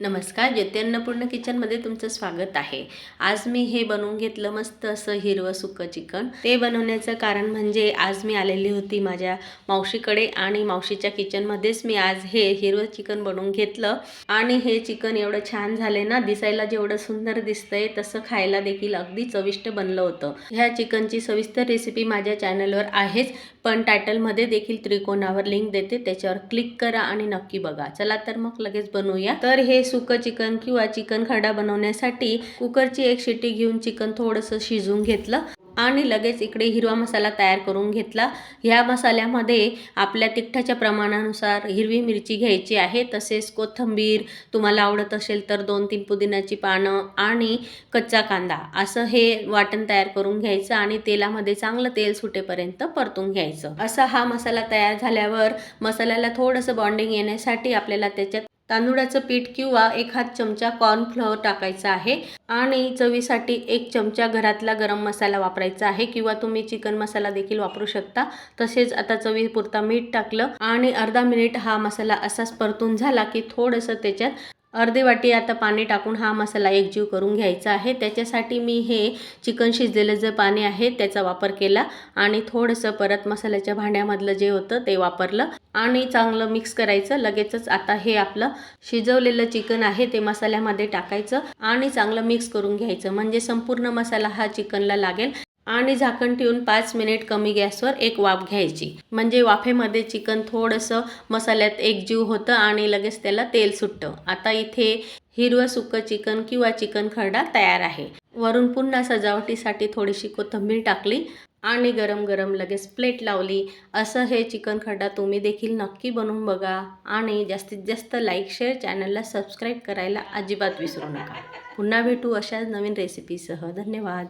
नमस्कार ज्योती अन्नपूर्ण किचनमध्ये तुमचं स्वागत आहे. आज मी हे बनवून घेतलं मस्त असं हिरवं सुकं चिकन. ते बनवण्याचं कारण म्हणजे आज मी आलेली होती माझ्या मावशीकडे आणि मावशीच्या किचनमध्येच मी आज हे हिरवं चिकन बनवून घेतलं. आणि हे चिकन एवढं छान झाले ना दिसायला जेवढं सुंदर दिसतंय तसं खायला देखील अगदी चविष्ट बनलं होतं. ह्या चिकनची सविस्तर रेसिपी माझ्या चॅनलवर आहेच पण टायटलमध्ये देखील त्रिकोणावर लिंक देते त्याच्यावर क्लिक करा आणि नक्की बघा. चला तर मग लगेच बनवूया. तर हे सुकं चिकन किंवा चिकन खडा बनवण्यासाठी कुकरची एक शिट्टी घेऊन चिकन थोडंसं शिजवून घेतलं आणि लगेच इकडे हिरवा मसाला तयार करून घेतला. ह्या मसाल्यामध्ये आपल्या तिखटाच्या प्रमाणानुसार हिरवी मिरची घ्यायची आहे. तसेच कोथिंबीर तुम्हाला आवडत असेल तर दोन तीन पुदिन्याची पानं आणि कच्चा कांदा असं हे वाटण तयार करून घ्यायचं आणि तेलामध्ये चांगलं तेल सुटेपर्यंत परतून घ्यायचं. असा हा मसाला तयार झाल्यावर मसाल्याला थोडंसं बॉन्डिंग येण्यासाठी आपल्याला त्याच्यात तांदूळाचं पीठ किंवा एक हात चमचा कॉर्नफ्लॉवर टाकायचा आहे आणि चवीसाठी एक चमचा घरातला गरम मसाला वापरायचा आहे किंवा तुम्ही चिकन मसाला देखील वापरू शकता. तसेच आता चवीपुरता मीठ टाकलं आणि अर्धा मिनिट हा मसाला असाच परतून झाला की थोडंसं त्याच्यात अर्धी वाटी आता पाणी टाकून हा मसाला एकजीव करून घ्यायचा आहे. त्याच्यासाठी मी हे चिकन शिजलेलं जे पाणी आहे त्याचा वापर केला आणि थोडंसं परत मसाल्याच्या भांड्यामधलं जे होतं ते वापरलं आणि चांगलं मिक्स करायचं. लगेचच आता हे आपलं शिजवलेलं चिकन आहे ते मसाल्यामध्ये टाकायचं आणि चांगलं मिक्स करून घ्यायचं. म्हणजे संपूर्ण मसाला हा चिकनला लागेल. आणि झाकण ठेवून पाच मिनिट कमी गॅसवर एक वाफ घ्यायची. म्हणजे वाफेमध्ये चिकन थोडंसं मसाल्यात एकजीव होतं आणि लगेच त्याला तेल सुटतं. आता इथे हिरवं सुकं चिकन किंवा चिकन खरडा तयार आहे. वरून पुन्हा सजावटीसाठी थोडीशी कोथिंबीर टाकली आणि गरम गरम लगेच प्लेट लावली. असं हे चिकन खरडा तुम्ही देखील नक्की बनवून बघा आणि जास्तीत जास्त लाईक शेअर चॅनलला सबस्क्राईब करायला अजिबात विसरू नका. पुन्हा भेटू अशाच नवीन रेसिपीसह. धन्यवाद.